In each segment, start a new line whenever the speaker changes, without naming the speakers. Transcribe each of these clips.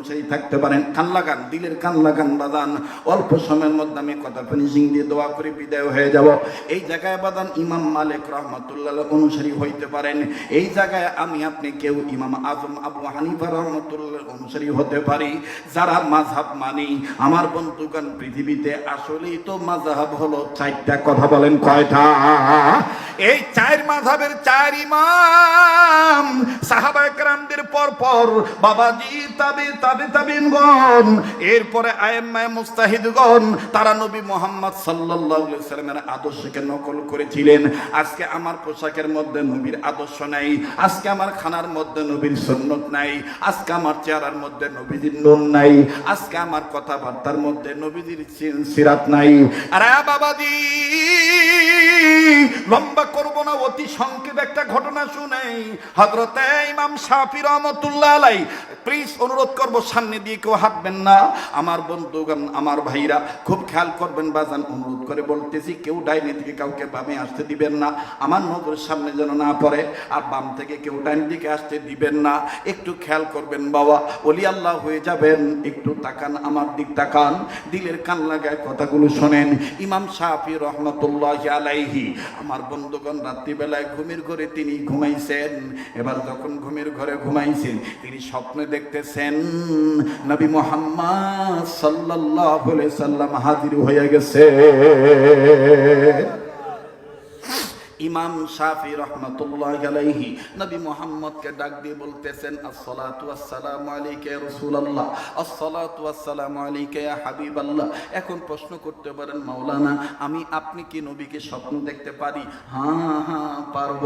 অনুসারী থাকতে পারেন। কান লাগান, দিলের কান লাগান বাদান অল্প সময়ের মধ্যে আমি কথা ফিনিশিং দিয়ে দোয়া করে বিদায় হয়ে যাব। এই জায়গায় বাদান ইমাম মালিক রহমতুল্লাহ অনুসারী হইতে পারেন। এই জায়গায় আমি আপনি কেউ, ইমাম আজম আবু হানিফা রহমতুল্লাহ অনুসারী হতে পারি। যারা মাঝহাব মানি, আমার বন্ধুগণ পৃথিবীতে আসলেই তো মাঝহাব হলো চারটা কথা বলেন কয়টা? এই চার মাঝহাবের চার ইমাম সাহাবা একরামদের পর পর বাবাজি তাবে তাবে তাবিনগণ, এরপরে আয়েম্মায় মুস্তাহিদগণ, তারা নবী মোহাম্মদ সাল্লাল্লাহু আলাইহি সাল্লামের আদর্শকে নকল করেছিলেন। আজকে আমার পোশাকের মধ্যে নবীর আদর্শ নাই, আজকে আমার খানার মধ্যে নবীর সুন্নত নাই, আজকে আমার চেহারার মধ্যে নবীজির নুন নাই, আজকে আমার কথাবার্তার মধ্যে নবীজির সিরাত নাই। আরে বাবাজি, লম্বা করব না, অতি সংক্ষেপ একটা ঘটনা শুনেই। হযরতে ইমাম শাফি রহমতুল্লাহ আলাই প্লিজ অনুরোধ করব, সামনে দিয়ে কেউ হাঁটবেন না। আমার বন্ধুগণ, আমার ভাইরা, খুব খেয়াল করবেন, বাজান, অনুরোধ করে বলতেছি, কেউ ডাইনে থেকে কাউকে বামে আসতে দিবেন না। আমার নজরের সামনে যেন না পড়ে, আর বাম থেকে কেউ ডাইন দিকে আসতে দিবেন না। একটু খেয়াল করবেন, বাবা অলি আল্লাহ হয়ে যাবেন। একটু তাকান, আমার দিক তাকান। দিলের কান লাগায় কথাগুলো শোনেন। ইমাম শাহি রহমতুল্লাহ আলাইহি, আমার বন্ধুগণ, রাত্রিবেলায় ঘুমের ঘরে তিনি ঘুমাইছেন। এবার যখন ঘুমের ঘরে ঘুমাইছেন, তিনি স্বপ্নে দেখতেছেন নবী মোহাম্মদ আলাইহি সাল্লাম হাজির হয়ে গেছে। ইমাম শাফি রহমতুল্লাহ আলাইহি নবী মোহাম্মদকে ডাক দিয়ে বলতেছেন, আসসালাতু আসসালামু আলাইকা রাসূলুল্লাহ, আসসালাতু আসসালামু আলাইকা ইয়া হাবিবাল্লাহ। এখন প্রশ্ন করতে পারেন, মাওলানা, আমি আপনি কি নবীকে স্বপ্ন দেখতে পারি? হ্যাঁ হ্যাঁ পারব।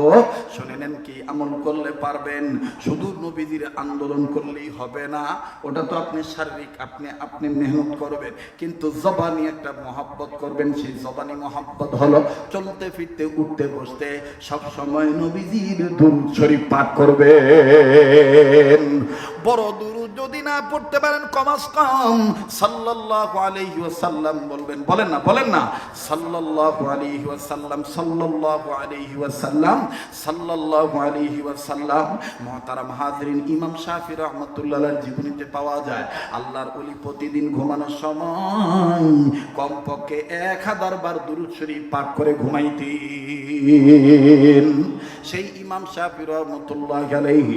শুনে নেন কি আমল করলে পারবেন? শুধু নবীজির আন্দোলন করলেই হবে না, ওটা তো আপনি শারীরিক, আপনি আপনি মেহনত করবেন, কিন্তু জবানি একটা মহাব্বত করবেন, সেই জবানি মহাব্বত হলো চলতে ফিরতে উঠতে বসতে সব সময় নবীজির দুরুদ শরীফ পাঠ করবেন। বড় দুরূদ যদি না পড়তে পারেন কমাস কম। সাল্লাল্লাহু আলাইহি ওয়াসাল্লাম বলবেন। বলেন না বলেন না। সাল্লাল্লাহু আলাইহি ওয়াসাল্লাম, সাল্লাল্লাহু আলাইহি ওয়াসাল্লাম, সাল্লাল্লাহু আলাইহি ওয়াসাল্লাম। মহতারাম হাজরিন, ইমাম শাফি রাহমাতুল্লাহর জীবনীতে পাওয়া যায়, আল্লাহর ওলি প্রতিদিন ঘুমানোর সময় কমপক্ষে এক হাজার বার দুরূদ শরীফ পাঠ করে ঘুমাইতেন। সেই ইমাম শাফি রহমতুল্লাহ আলাইহি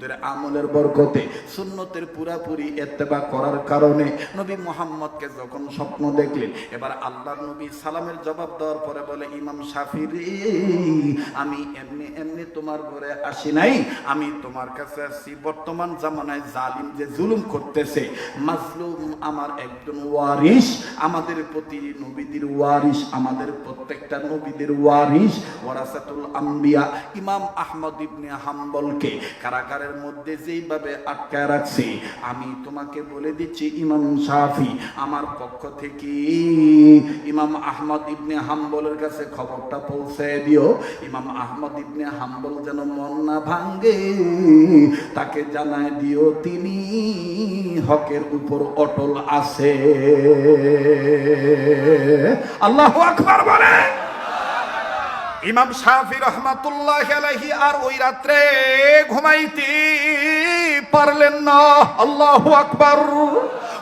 দুরুদের আমলের বরকতে, সুন্নতের পুরাপুরি এত্তেবা করার কারণে নবী মোহাম্মদকে যখন স্বপ্ন দেখলেন, এবার আল্লাহ নবী সালামের জবাব দেওয়ার পরে বলে, ইমাম শাফি রে, আমি এমনি এমনি তোমার ঘরে আসি নাই, আমি তোমার কাছে আসছি বর্তমান জামানায় জালিম যে জুলুম করতেছে, মাজলুম আমার একজন ওয়ারিস আমাদের প্রতি নবীদের ওয়ারিস আমাদের প্রত্যেকটা নবীদের ওয়ারিস ওয়ারাসাতুল আম্বিয়া, ইমাম আহমদ ইবনে হাম্বলকে কারাগারের মধ্যে যেইভাবে আটকায় রাখছে, আমি তোমাকে বলে দিচ্ছি, ইমাম শাফি, আমার পক্ষ থেকে ইমাম আহমদ ইবনে হাম্বলের কাছে খবরটা পৌঁছে দিও। ইমাম আহমদ ইবনে হাম্বল যেন মন না ভাঙ্গে তাকে জানায় দিও, তিনি হকের উপর অটল আছে। আল্লাহ আকবার বলে ইমাম সাফি রহমাতুল্লাহ আলাইহি আর ওই রাত্রে ঘুমাইতে পারলেন না। আল্লাহু আকবার।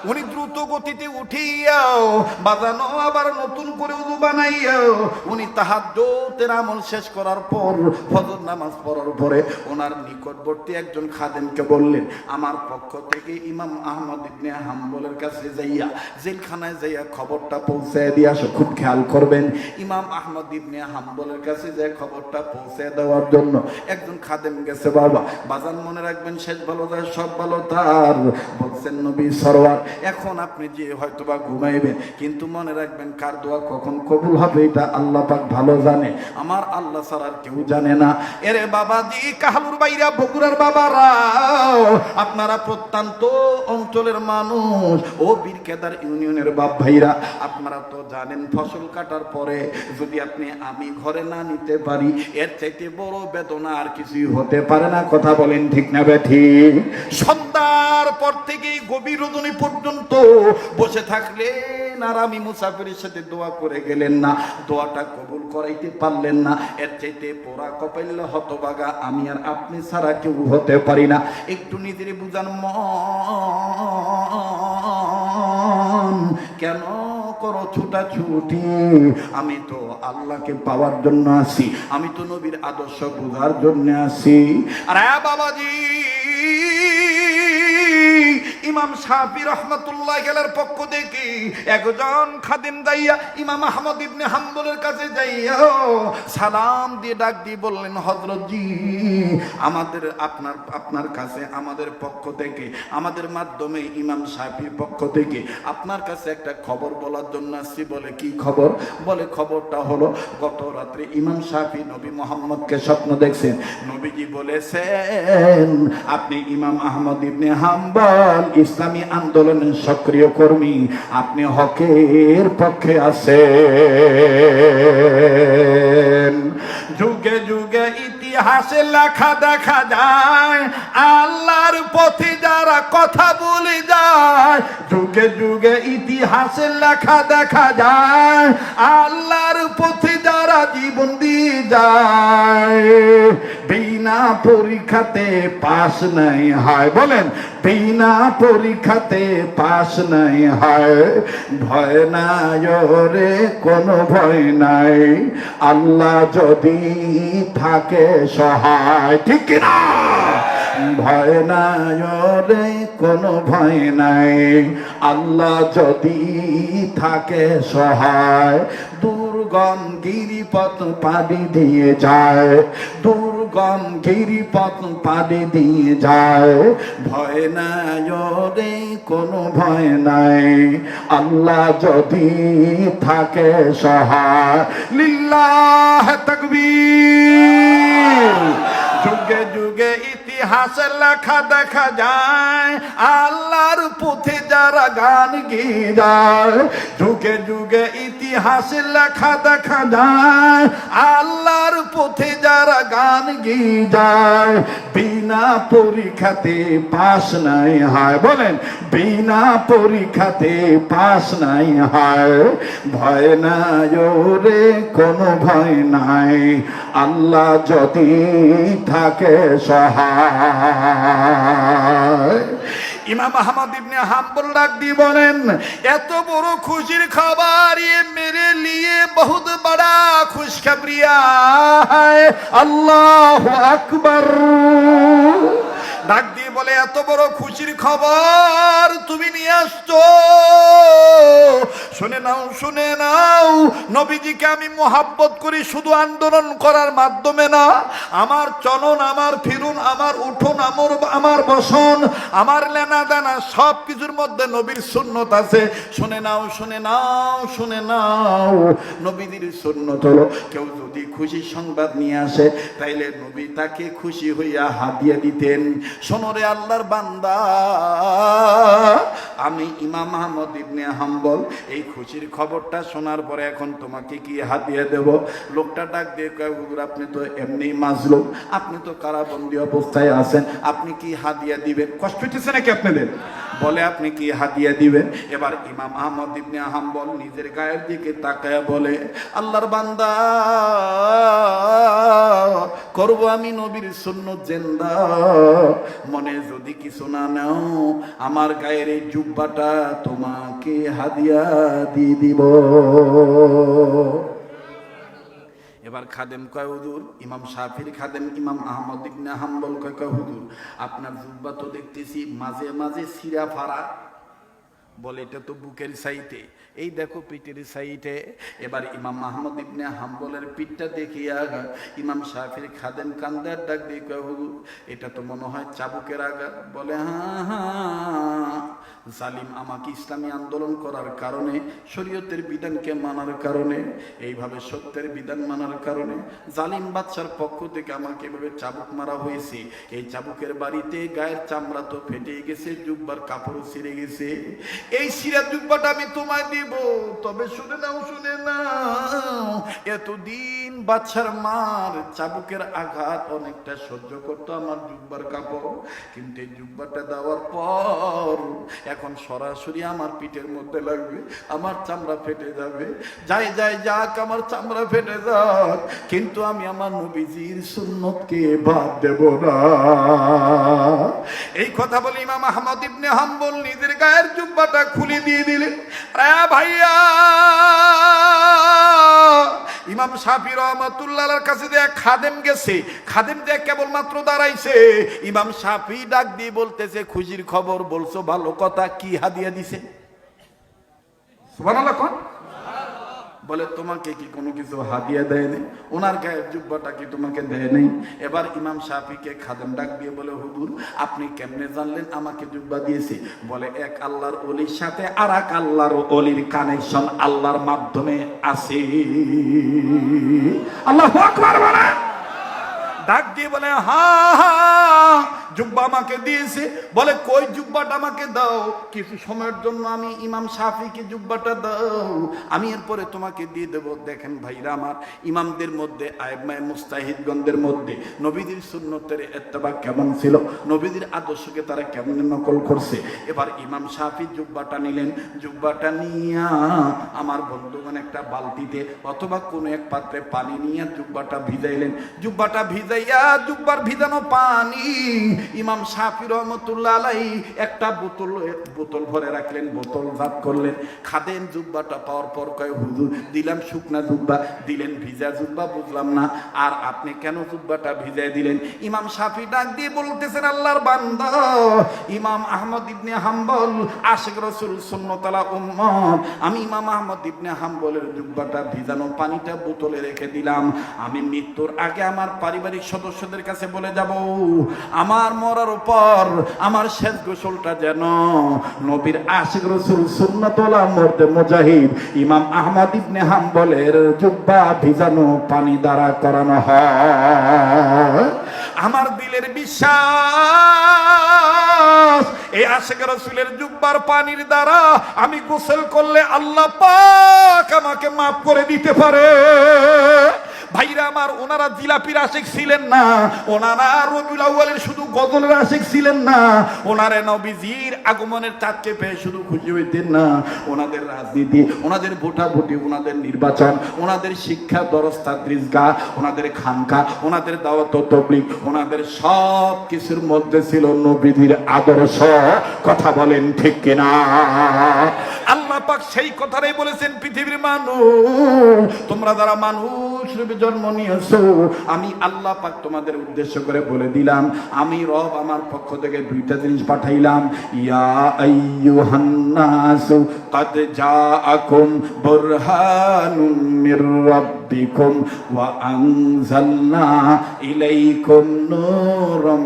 উনি দ্রুত গতিতে উঠিয়াও, বাজানো আবার নতুন করে উদু বানাইয়াও। উনি তাহাজ্জুদের আমল শেষ করার পর, ফজর নামাজ পড়ার পরে ওনার নিকটবর্তী একজন খাদেমকে বললেন, আমার পক্ষ থেকে ইমাম আহমদ ইবনে হাম্বলের কাছে যাইয়া, জেলখানায় যাইয়া খবরটা পৌঁছে দিয়ে আসো, খুব খেয়াল করবেন। ইমাম আহমদ ইবনে হাম্বলের কাছে যে খবরটা পৌঁছে দেওয়ার জন্য একজন খাদেম গেছে, বাবা, বাজান মনে রাখবেন, শেষ ভালো যায়, সব ভালো তার। বলছেন নবী সরওয়ার, এখন আপনি যে হয়তো বা ঘুমাইবেন, কিন্তু মনে রাখবেন কার দোয়া কখন কবুল হবে, এটা আল্লাহ পাক ভালো জানে। আমার আল্লাহ আর কেউ জানে না। এরে বাবা, দি কাহালুর বাইরা, বগুড়ার বাবারা, আপনারা প্রত্যন্ত অঞ্চলের মানুষ, ও বীরকেদার ইউনিয়নের বাপ ভাইরা, আপনারা তো জানেন ফসল কাটার পরে যদি আপনি আমি ঘরে না নিতে পারি, এর চাইতে বড় বেদনা আর কিছুই হতে পারে না। কথা বলেন ঠিক না, বেঠি? সন্ধ্যার পর থেকেই গভীর রজনী পর্যন্ত বসে থাকলেন আর আমি মুসাফিরের সাথে দোয়া করে গেলেন না। দোয়াটা কবুল করাইতে পারলেন না। এর চাইতে পোড়া কপাইলে হতবাগা আমি আর আপনি ছাড়া কেউ হতে পারি না। একটু নিজের বুঝান মন। কেন করো ছুটাছুটি? আমি তো আল্লাহকে পাওয়ার জন্য আসি আমি তো নবীর আদর্শ বোঝার জন্য আসি আরে বাবাজি! ইমাম শাফি রহমতুল্লাহ গেলের পক্ষ থেকে একজন খাদিম যাইয়া ইমাম আহমদ ইবনে হাম্বলের কাছে যাইয়া সালাম দিয়ে ডাক দিয়ে বললেন হজরত জি, আমাদের আপনার আপনার কাছে, আমাদের পক্ষ থেকে, আমাদের মাধ্যমে ইমাম শাফির পক্ষ থেকে আপনার কাছে একটা খবর বলার জন্য আসছি। বলে, কি খবর? বলে, খবরটা হলো, গত রাত্রে ইমাম শাফি নবী মোহাম্মদকে স্বপ্ন দেখছেন। নবীজি বলেছেন, আপনি ইমাম আহমদ ইবনে হাম্বল ইসলামী আন্দোলনের সক্রিয় কর্মী, আপনি হকের পক্ষে আছেন। যুগে যুগে ইতিহাসে লেখা দেখা যায়, আল্লাহর পথে যারা কথা বলে যায়, যুগে যুগে ইতিহাসে লেখা দেখা যায়, আল্লাহর পথে যারা জীবন দিয়ে যায়। বিনা পরীক্ষাতে পাশ নাই হয়। বলেন, বিনা পরীক্ষাতে পাশ নাই হয়। ভয় নাই রে কোনো ভয় নাই। আল্লাহ যদি থাকে সহায়, ঠিক কিনা? ভয় নাই রে কোনো ভয় নাই। আল্লাহ যদি থাকে সহায়, দুর্গম গিরিপথ পাড়ি দিয়ে যায়। দুর্গম গিরিপথ পাড়ি দিয়ে যায়। ভয় নাই কোনো ভয় নাই। আল্লাহ যদি থাকে সহায়, লিল্লাহ তকবীর। যুগে যুগে ইতিহাসে লেখা দেখা যায়, আল্লাহর পথে যারা গান গিয়ে যুগে যুগে ইতিহাসে লেখা দেখা যায়, আল্লাহর পথে যারা গান গিয়ে যায়। বিনা পরীক্ষাতে পাস নাই হয়। বলেন, বিনা পরীক্ষাতে পাস নাই হয়। ভয় নাই রে কোনো ভয় নাই। আল্লাহ যদি থাকে সহায়। ইমাম আহমদ ইবনে হাম্বল ডাক দিয়ে বলেন, এত বড় খুশির খাবার ইয়ে মেরে লিয়ে বহুত বড়া খুশখবরিয়া আল্লাহ আকবর। ডাক দিয়ে বলে, এত বড় খুশির খবর তুমি নিয়ে আসছো। শুনে নাও শুনে নাও। নবীজিকে আমি মোহাব্বত করি, শুধু আন্দোলন করার মাধ্যমে না। আমার চলন, আমার ফিরুন, আমার উঠুন, আমার আমার বসন, আমার লেনা দানা, সব কিছুর মধ্যে নবীর সুন্নত আছে। শুনে নাও শুনে নাও শুনে নাও। নবীদের সুন্নত হলো, কেউ যদি খুশি সংবাদ নিয়ে আসে, তাইলে নবী তাকে খুশি হইয়া হাদিয়া দিতেন। সোনরে আল্লাহর বান্দা, আমি ইমাম আহমদ ইবনে হাম্বল, এই খুশির খবরটা শোনার পরে এখন তোমাকে কি হাদিয়া দেব? লোকটা ডাক দিয়ে আপনি তো এমনি মাজলুম। আপনি তো কারাবন্দি অবস্থায় আছেন। আপনি কি হাদিয়া দিবেন? কষ্ট হচ্ছে নাকি আপনাদের? বলে, আপনি কি হাদিয়া দিবেন? এবার ইমাম আহমদ ইবনে হাম্বল নিজের গায়ের দিকে তাকায় বলে, আল্লাহর বান্দা, করব আমি নবীর সুন্নত জেন্দা। মনে যদি কিছু না নাও, আমার গায়ের এই জুব্বাটা তোমাকে হাদিয়া দিব। এবার খাদেম কয় হুজুর? ইমাম খাদেম, ইমাম আহমদ ইবনে হাম্বল কয় কয় হুজুর? আপনার জুব্বা তো দেখতেছি মাঝে মাঝে সিরা ফাড়া। বলে, এটা তো বুকের সাইটে। এই দেখো পিঠের সাইটে। এবার ইমাম আহমদ ইবনে হাম্বলের পিঠটা দেখিয়া ইমাম শাফির খাদেম কান্দার ডাক দিয়ে এটা তো মনে হয় চাবুকের আঘাত। বলে হ্যাঁ হ্যাঁ। জালিম আমাকে ইসলামী আন্দোলন করার কারণে, শরীয়তের বিধানকে মানার কারণে, এইভাবে সত্যের বিধান মানার কারণে জালিম বাচ্চার পক্ষ থেকে আমাকে এভাবে চাবুক মারা হয়েছে। এই চাবুকের বাড়িতে গায়ের চামড়া তো ফেটে গেছে, জুব্বার কাপড়ও ছিঁড়ে গেছে। এই সিরা জুব্বাটা আমি তোমায় দিব, তবে শুনে নাও শুনে নাও। এতদিন বাচ্চার মার চাবুকের আঘাত অনেকটা সহ্য করতো আমার জুব্বার কাপড়, কিন্তু এই জুব্বাটা দেওয়ার পর এখন সরাসরি আমার পিঠের মধ্যে লাগবে, আমার চামড়া ফেটে যাবে। যাই যাই যাক, আমার চামড়া ফেটে যাক, কিন্তু আমি আমার নবীজির সুন্নতকে বাদ দেব না। এই কথা বলে ইমাম আহমদ ইবনে হাম্বল নিজের গায়ের জুব্বাটা খুলে দিয়ে দিলেন ভাইয়া ইমাম সাফি রহমতুল্লাহর কাছে দেয়া খাদেম গেছে। খাদেম দেয়া কেবলমাত্র দাঁড়াইছে। ইমাম সাফি ডাক দিয়ে বলতেছে, খুশির খবর বলছো, ভালো কথা, কি হাদিয়া দিছে? সুবহানাল্লাহ, কোন? বলে, তোমাকে কি কোনো কিছু হাদিয়া দেয়নি? ওনার গায়ের জুব্বাটা কি তোমাকে দেয় নেই এবার ইমাম শাফিকে খাদেম ডাক দিয়ে বলে, হুজুর, আপনি কেমনে জানলেন আমাকে জুব্বা দিয়েছে? বলে, এক আল্লাহর অলির সাথে আর এক আল্লাহর অলির কানেকশন আল্লাহর মাধ্যমে আছে। আল্লাহ ডাক দিয়ে বলে, হা হা জুব্বা আমাকে দিয়েছে। বলে, কই জুব্বাটা আমাকে দাও? কিছু সময়ের জন্য আমি ইমাম শাফিকে জুব্বাটা দাও। আমি এরপরে তোমাকে দিয়ে দেব। দেখেন ভাইরা আমার, ইমামদের মধ্যে আয়মায় মুস্তাহিদগণদের মধ্যে নবীদের সুন্নতের এত্তেবা কেমন ছিল? নবীদের আদর্শকে তারা কেমন নকল করছে? এবার ইমাম শাফি জুব্বাটা নিলেন। জুব্বাটা নিয়া আমার বন্ধুগণ একটা বালতিতে অথবা কোনো এক পাত্রে পানি নিয়ে জুব্বাটা ভিজাইলেন। জুব্বাটা ভিজাইয়া, জুব্বার ভিজানো পানি ইমাম শাফি রহমতুল্লাহ আলাই একটা বোতল বোতল ভরে রাখলেন, বোতল ভাত করলেন। খাদেন জুব্বাটা পাওয়ার পর কয়, হুজুর, দিলাম শুকনা জুব্বা। দিলেন, ভিজা জুব্বা, বুঝলাম না। আর আপনি কেন জুব্বাটা ভিজাই দিলেন? ইমাম শাফি ডাক দিয়ে বলতেছেন, আল্লাহর বান্দা, ইমাম আহমদ ইবনে হাম্বল, আশেক রসুল সুন্নতলা উম্মত। আমি ইমাম আহমদ ইবনে হাম্বলের জুব্বাটা ভিজানো পানিটা বোতলে রেখে দিলাম। আমি মৃত্যুর আগে আমার পারিবারিক সদস্যদের কাছে বলে যাব। আমার মরার উপর আমার শেষ গোসলটা যেন নবীর আশিক রসুল সুন্নতলা মর্দে মুজাহিদ ইমাম আহমদ ইবনে হাম্বলের জুব্বা ভিজানো পানি দ্বারা করানো হয়। আমার দিলের বিশ্বাস, এই আশেখ রসুলের জুব্বার পানির দ্বারা আমি গোসল করলে আল্লাহ পাক আমাকে মাফ করে দিতে পারে। ভাইরা আমার, ওনারা জিলাপির আশেক ছিলেন না। ওনারা রবিউল আউয়ালের শুধু গজলের আশেক ছিলেন না। ওনারা নবীজির আগমনের চাঁদকে পেয়ে শুধু খুশি হইতেন না। ওনাদের রাজনীতি, ওনাদের ভোটাভুটি, ওনাদের নির্বাচন, ওনাদের শিক্ষা দরস্তা দৃষ্গা ওনাদের খানকা, ওনাদের দাওয়াত তবলিক ওনাদের সব কিছুর মধ্যে ছিল নবীজির আদর্শ। কথা বলেন ঠিক কিনা? আল্লাহ পাক সেই কথাটাই বলেছেন পৃথিবীর মানুষ তোমরা যারা মানুষ রূপে জন্ম নিয়েছো আমি আল্লাহ পাক তোমাদের উদ্দেশ্য করে বলে দিলাম আমি রব আমার পক্ষ থেকে দুইটা জিনিস পাঠাইলাম ইয়া আইয়ুহান নাসু قد جاءكم برهان من ربكم وأنزلنا إليكم نورا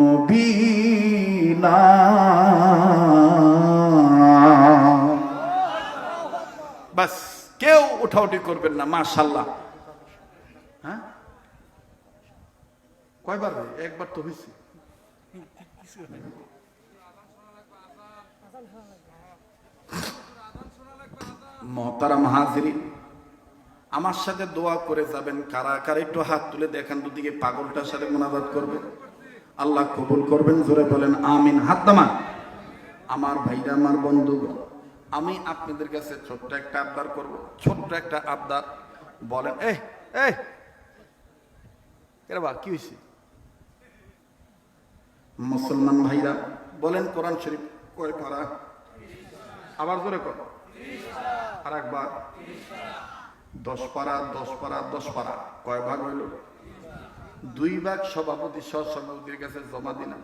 مبينا উঠাউটি করবেন না মাশাল্লাহ হ্যাঁ? কয়বার একবার তো হয়েছে মহতারাম হাজিরি আমার সাথে দোয়া করে যাবেন কারা? কারা একটু হাত তুলে দেখেন, দুদিকে পাগলটার সাথে মোনাজাত করবে। আল্লাহ কবুল করবেন, জোরে বলেন, আমিন। হাত আমার ভাইরা, আমার বন্ধুগণ আমি আপনাদের কাছে ছোট্ট একটা আবদার করব, ছোট্ট একটা আবদার। বলেন এ এ এরা বা কি হয়েছে মুসলমান ভাইরা, বলেন কোরআন শরীফ কয় পারা? আবার জোরে কর আর একবার দশ পারা দশ পারা দশ পারা। কয় ভাগ হইল? দুই ভাগ সভাপতি সহ সভাপতির কাছে জমা দিলাম।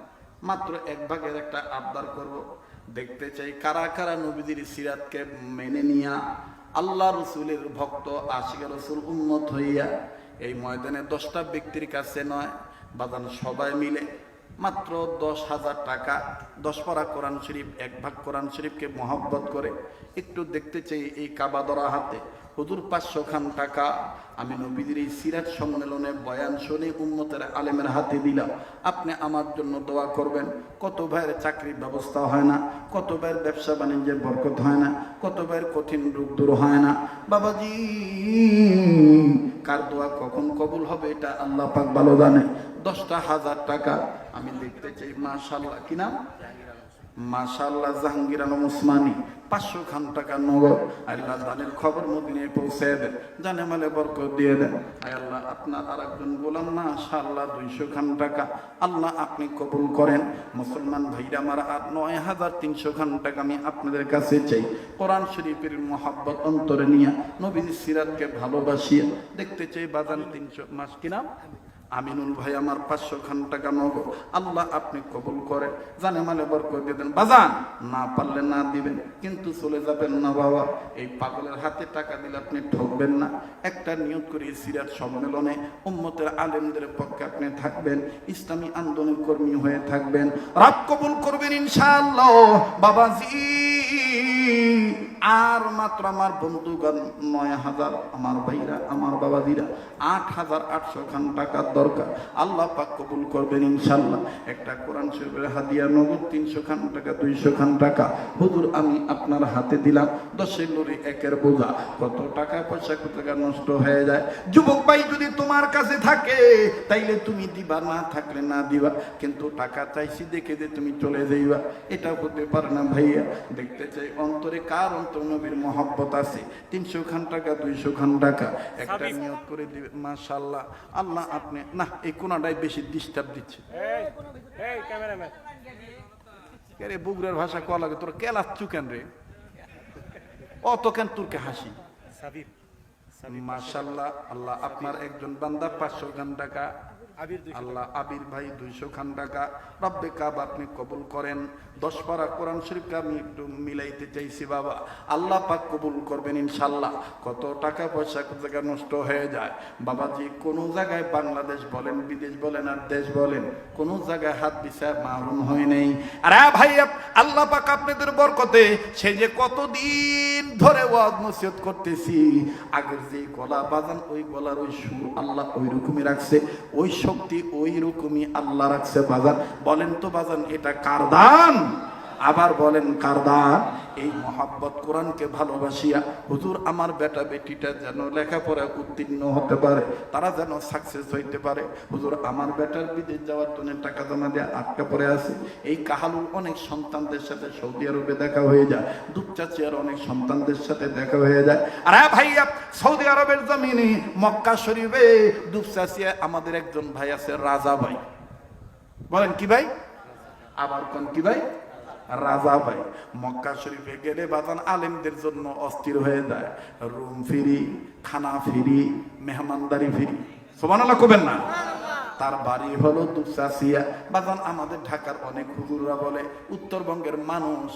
মাত্র এক ভাগের একটা আবদার করব। দেখতে চাই। কারা কারা নবীদের সিরাতকে মেনে নিয়া আল্লাহ রসুলের ভক্ত, আশিক রসুল উন্নত হইয়া এই ময়দানে দশটা ব্যক্তির কাছে নয় বাদান সবাই মিলে মাত্র দশ হাজার টাকা, দশ পারা কোরআন শরীফ, এক ভাগ কোরআন শরীফকে মহব্বত করে একটু দেখতে চাই এই কাবাদরা হাতে। হুজুর, পাঁচশো খান টাকা। আমি নবীদের এই সিরাজ সম্মেলনে বয়ান শুনে উন্মতের আলেমের হাতে দিলাম। আপনি আমার জন্য দোয়া করবেন। কত ভাইয়ের চাকরির ব্যবস্থা হয় না, কত ভাইয়ের ব্যবসা বাণিজ্যের বরকত হয় না, কত ভাইয়ের কঠিন রোগ দূর হয় না। বাবাজি, কার দোয়া কখন কবুল হবে এটা আল্লাহ পাক ভালো জানে। দশটা হাজার টাকা। আমি দেখতে চাই মাশাল্লাহ কি নাম? মাশাল্লাহ জাহাঙ্গীর আলম উসমানী পাঁচশো খান টাকা নগদ। আল্লাহ দানের খবর মদিনায় পৌঁছে দেন, জানে মালে বরকত দিয়ে দেন। আল্লাহ, আপনার আর একজন গোলাম মাশাল্লাহ দুইশো খান টাকা। আল্লাহ আপনি কবুল করেন। মুসলমান ভাইরা আমার, আর নয় হাজার তিনশো খান টাকা আমি আপনাদের কাছে চাই। কোরআন শরীফের মহাব্বত অন্তরে নিয়ে নবীজি সিরাতকে ভালোবাসিয়ে দেখতে চাই বাজান তিনশো, মাস কিনা আমিনুল ভাই, আমার পাঁচশো খান টাকা নগদ। আল্লাহ আপনি কবুল করেন। জানে মালে বরকত দিয়ে বাজান, না পারলে না দিবেন, কিন্তু চলে যাবেন না বাবা। এই পাগলের হাতে টাকা দিলে আপনি ঠকবেন না। একটা নিয়োগ করে সিরাত সম্মেলনে উম্মতের আলেমদের পক্ষে আপনি থাকবেন। ইসলামী আন্দোলন কর্মী হয়ে থাকবেন। রাত কবুল করবেন ইনশাআল্লাহ। বাবাজি, আর মাত্র আমার বন্ধুগণ নয় হাজার, আমার ভাইরা, আমার বাবাজিরা। আট হাজার আটশো খান টাকার দরকার। আল্লাহ পাক কবুল করবেন ইনশাল্লাহ একটা কোরআন শরীফের হাদিয়া নগদ তিনশো খান টাকা দুইশো খান টাকা। হুজুর আমি আপনার হাতে দিলাম। দশের লরি একের বোঝা। কত টাকা পয়সা কত টাকা নষ্ট হয়ে যায়। যুবক ভাই যদি তোমার কাছে থাকে তাইলে তুমি দিবা না থাকলে না দিবা। কিন্তু টাকা চাইছি দেখে যে তুমি চলে যাইবা। এটা হতে পারে না ভাইয়া। দেখতে চাই অন্তরে কার অন্তর নবীর মহব্বত আছে? তিনশো খান টাকা দুইশো খান টাকা। একটা নিয়োগ করে দিবে। মাশাল্লাহ আল্লাহ আপনি না এই কোনাটাই বেশি ডিস্টার্ব দিচ্ছে। রে বুগরের ভাষা কয়া লাগে? তোর কেলাচ্ছু কেন রে? অত কেন তোরকে হাসি? মাসাল্লাহ আল্লাহ আপনার একজন বান্দা পাঁচশো গান টাকা আল্লাহ আবির ভাই দুইশো খান টাকা। রব্বে কাব আপনি কবুল করেন। দশ পারা কোরআন শরীফকে আমি একটু মিলাইতে চাইছি বাবা। আল্লাহ পাক কবুল করবেন ইনশাল্লাহ কত টাকা পয়সা কত জায়গা নষ্ট হয়ে যায়। বাবা বাবাজি কোনো জায়গায় বাংলাদেশ বলেন বিদেশ বলেন আর দেশ বলেন কোনো জায়গায় হাত বিচার মারুন হয় নেই। আরে ভাই আল্লাহ পাক আপনাদের বরকতে সে যে কতদিন ধরে ওয়াজ নসিহত করতেছি আগের যে গলা বাজান ওই গলার ওই সুর আল্লাহ ওই রকমই রাখছে। ওই শক্তি ওই রকমই আল্লাহ রাখছে বাজান বলেন তো বাজান এটা কার দান? আবার বলেন, কারদা, এই মহাব্বত কোরআনকে ভালোবাসিয়া হুজুর আমার বেটা বেটিটা যেন লেখাপড়া উত্তীর্ণ হতে পারে, তারা যেন সাকসেস হইতে পারে। হুজুর, আমার বেটার বিদেশ যাওয়ার জন্য টাকা জমা দিয়ে আটকা পড়ে আছে। এই কাহালুর অনেক সন্তানদের সাথে সৌদি আরবে দেখা হয়ে যায়, দুপচাচিয়ার অনেক সন্তানদের সাথে দেখা হয়ে যায়। আরে ভাইয়া, সৌদি আরবের জমিনে মক্কা শরীফে দুপচাচিয়া আমাদের একজন ভাই আছে, রাজা ভাই। বলেন, কি ভাই? আবার কোন কি ভাই? রাজা ভাই, মক্কা শরীফে গেলে বাজান আলেমদের জন্য অস্থির হয়ে যায়। রুম ফিরি, খানা ফিরি, মেহমানদারি ফিরি। সমান আল্লাহ কবেন না? তার বাড়ি হলো দুপচাচিয়া বাজান আমাদের ঢাকার অনেক হুজুররা বলে, উত্তরবঙ্গের মানুষ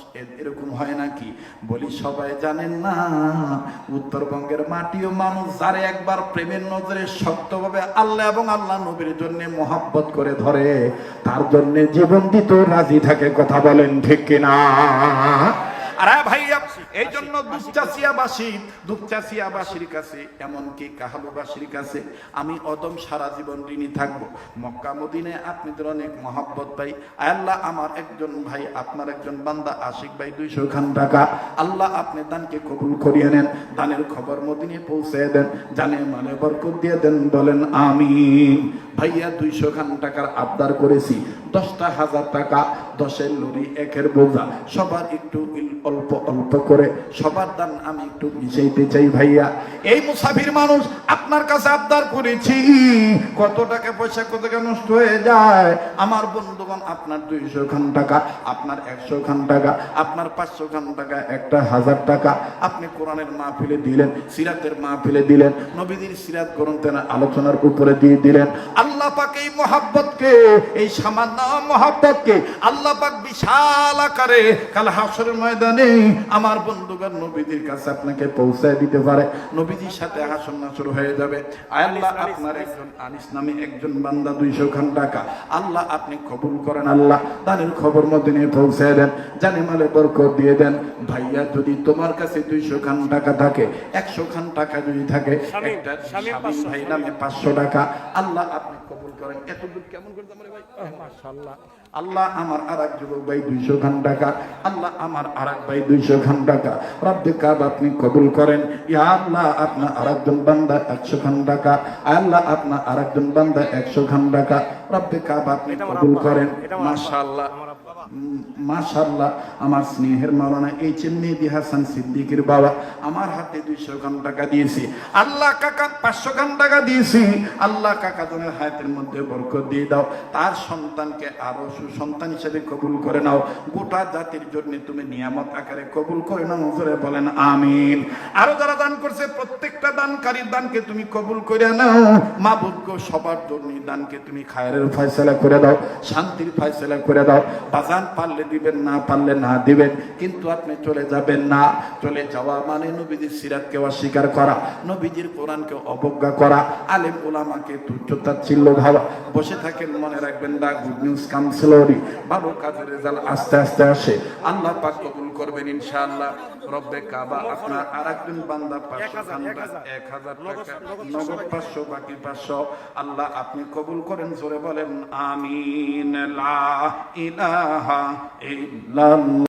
এরকম হয় নাকি? বলি, সবাই জানেন না, উত্তরবঙ্গের মাটিও মানুষ যারে একবার প্রেমের নজরে শক্তভাবে আল্লাহ এবং আল্লাহ নবীর জন্য মহাব্বত করে ধরে, তার জন্য জীবন দিত, রাজি থাকে কথা বলেন ঠিক কিনা? আরে ভাইয়া এই জন্য দুপচাচিয়াবাসী, দুপচাচিয়াবাসীর কাছে, এমনকি কাহালুবাসীর কাছে আমি অদম সারা জীবন ঋণী থাকব। মক্কা মদিনে আপনাদের অনেক মহাব্বত পাই আল্লাহ আমার একজন ভাই, আপনার একজন বান্দা, আশিক ভাই, দুইশো খান টাকা। আল্লাহ আপনি দানকে কবুল করিয়ে নেন, দানের খবর মদিনে পৌঁছে দেন, জানে মানে বরকত দিয়ে দেন, বলেন আমি ভাইয়া, দুইশো খান টাকার আবদার করেছি, দশটা হাজার টাকা। দশের লরি একের বোঝা। সবার একটু অল্প অল্প করে, সবার দান আমি একটু মিশাইতে চাই ভাইয়া। এই মুসাফির মানুষ আপনার কাছে আবদার করেছি কত টাকা পয়সা কত টাকা নষ্ট হয়ে যায়? আমার বন্ধুগণ, আপনার দুইশো খান টাকা, আপনার একশো খান টাকা, আপনার পাঁচশো খান টাকা, একটা হাজার টাকা আপনি কোরআনের মা মাহফিলে দিলেন, সিরাতের মা মাহফিলে দিলেন নবীদের সিরাত গ্রন্থের আলোচনার উপরে দিয়ে দিলেন। আল্লাহ পাক এই মহাব্বতকে, এই সামান্য মহাব্বতকে আল্লাহ পাক বিশাল আকারে কাল হাসরের ময়দানে আমার বন্ধুগণ নবীদের কাছে আপনাকে পৌঁছায় দিতে পারে। নবীজির সাথে হাসন নাসর হয়ে যাবে। আল্লাহ আপনার একজন আনিস নামে একজন বান্দা দুইশো খান টাকা। আল্লাহ আপনি কবুল করেন আল্লাহ। তাদের খবর নিয়ে পৌঁছায় দেন। জানে মালে বরকত দিয়ে দেন। ভাইয়া যদি তোমার কাছে দুইশো খান টাকা থাকে একশো খান টাকা যদি থাকে একটা ভাই নামে পাঁচশো টাকা। আল্লাহ আপনি কবুল করেন। এত দূর কেমন করতে পারে ভাই?
মাশাআল্লাহ।
আল্লাহ আমার আর এক যুবক ভাই দুইশো খান টাকা। আল্লাহ আমার আর এক ভাই দুইশো খান টাকা। রাব্দে কাব আপনি কবুল করেন। ইয়া আল্লাহ আপনার আর একজন বান্দা একশো খান টাকা। আল্লাহ আপনার আর একজন বান্দা একশো খান টাকা। রাব্দে কাব আপনি কবুল করেন। মাশাআল্লাহ। মাশাল্লাহ আমার স্নেহের সিদ্দিকের বাবা, আমার হাতে দুইশো খান টাকা দিয়েছি। আল্লাহ কাকা পাঁচশো খান টাকা আল্লাহ কাকা জনের হায়াতের মধ্যে দিয়ে দাও। তার সন্তানকে আরও সুসন্তান হিসেবে কবুল করে নাও। গোটা জাতির জন্য তুমি নিয়ামত আকারে কবুল করে নাও, হুজুরে বলেন, আমিন। আরও যারা দান করছে, প্রত্যেকটা দানকারীর দানকে তুমি কবুল করে নাও। মা বুদ্ধ সবার জন্য দানকে তুমি খায়ের ফয়সলা করে দাও, শান্তির ফয়সলা করে দাও। বাজান পারলে দিবেন, না পারলে না দিবেন। কিন্তু আপনি চলে যাবেন না। চলে যাওয়া মানে নবীজির সিরাতকে অস্বীকার করা, নবীজির কোরআনকে অবজ্ঞা করা। আলেম ওলামাকে তুচ্ছতার ছিল ভাবা বসে থাকেন, মনে রাখবেন না গুড নিউজ কাউন্সিলরি ভালো কাজের রেজাল্ট আস্তে আস্তে আসে। আল্লাহ পাক কবুল করবেন ইনশাআল্লাহ। রব্বে কাবা আপনার আরেকজন বান্দা পাঁচশো
এক
খান্দা
হাজার।
এক হাজার
নগদ-
টাকা নগদ পাঁচশো বাকি পাঁচশো। আল্লাহ আপনি কবুল করেন জোরে বলেন আমিন লা ইলাহা ইল্লাল্লাহ।